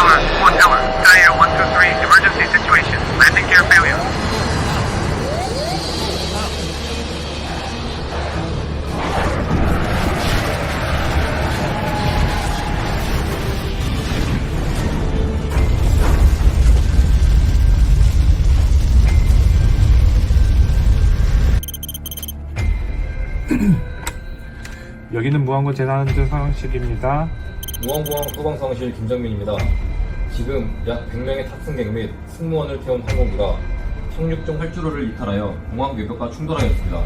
Tower, one tower. Dire 123, emergency situation. Landing gear failure. 여기는 무한군 재난안전 상황실입니다. 무한공항 소방사무실 김정민입니다. 지금 약 100명의 탑승객 및 승무원을 태운 항공기가 착륙중 활주로를 이탈하여 공항 외벽과 충돌하였습니다.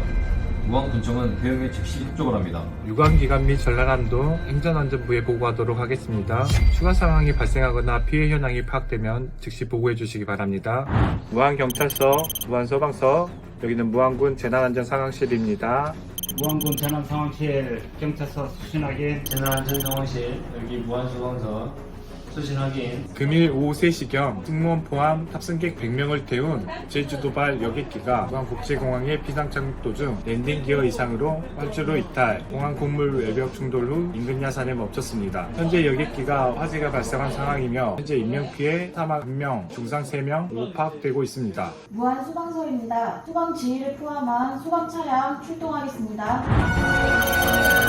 무항군청은 대응에 즉시 협조를 합니다. 유관기관 및 전라남도 행정안전부에 보고하도록 하겠습니다. 추가 상황이 발생하거나 피해 현황이 파악되면 즉시 보고해 주시기 바랍니다. 무안경찰서, 무안소방서, 여기는 무안군 재난안전 상황실입니다. 무안군 재난상황실 경찰서 수신 확인 재난안전상황실 여기 무한소방서 수신 확인 금일 오후 3시경 승무원 포함 탑승객 100명을 태운 제주도발 여객기가 무안국제공항에 비상 착륙 도 중 랜딩 기어 이상으로 활주로 이탈, 공항 건물 외벽 충돌 후 인근 야산에 멈췄습니다. 현재 여객기가 화재가 발생한 상황이며 현재 인명피해 사망 1명, 중상 3명 모두 파악되고 있습니다. 무한 소방서입니다. 소방 지휘를 포함한 소방 차량 출동하겠습니다.